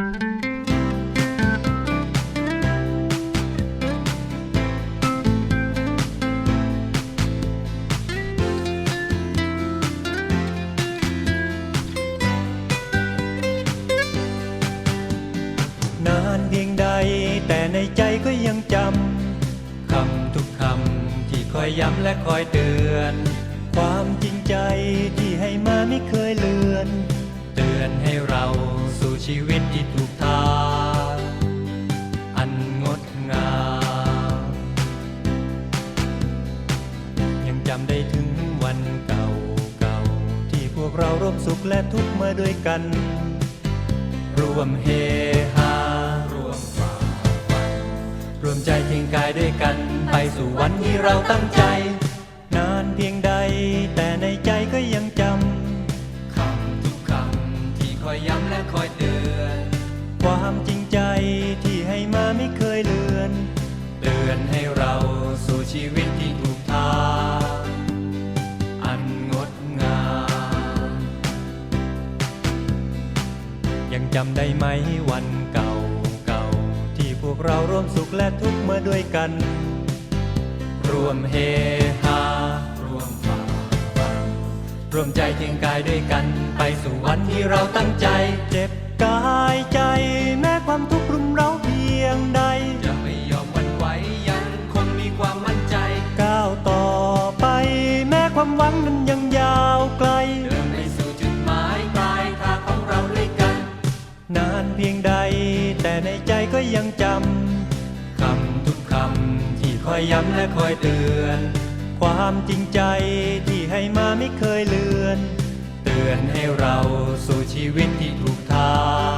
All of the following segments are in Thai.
นานเพียงใดแต่ในใจก็ยังจำคำทุกคำที่คอยย้ำและคอยเตือน ความจริงใจ ที่ถูกทางอันงดงาม ยังจำได้ถึงวันเก่าเก่า ที่พวกเราร่วมสุขและทุกข์มาด้วยกัน รวมเฮฮารวมฝ่าฟันรวมใจเคียงกายด้วยกัน ไปสู่วันที่เราตั้งใจ นานเพียงใด แต่ในใจก็ยังจำคำทุกคำที่คอยย้ำและคอยเตือน ยังจำได้ไหมวันเก่าเก่าๆที่พวกเราร่วมสุขและทุกข์มาด้วยกันร่วมเฮฮา ร่วมฝ่าฟันร่วมใจเคียงกายด้วยกัน ไปสู่วันที่เราตั้งใจ เจ็บกายใจแม้ความทุกข์รุมเร้าเพียงใด จะไม่ยอมหวันไหวยังคงมีความมั่นใจ ก้าวต่อไปแม้ความหวังนั้น นานเพียงใด แต่ในใจก็ยังจำคำทุกคำที่คอยย้ำและคอยเตือน ความจริงใจที่ให้มาไม่เคยเลือน เตือนให้เราสู่ชีวิตที่ถูกทาง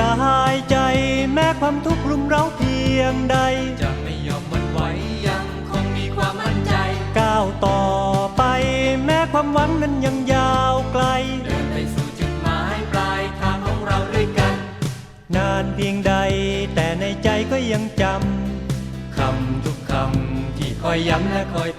กายใจแม้ความทุกข์รุมเร้าเพียงใด จะไม่ยอมหวันไหวยังคงมีความมั่นใจ ก้าวต่อไปแม้ความหวังนั้นยังยาวไกล เดินไปสู่จุดหมายปลายทางของเราด้วยกัน นานเพียงใดแต่ในใจก็ยังจำคำทุกคำที่คอยย้ำและคอย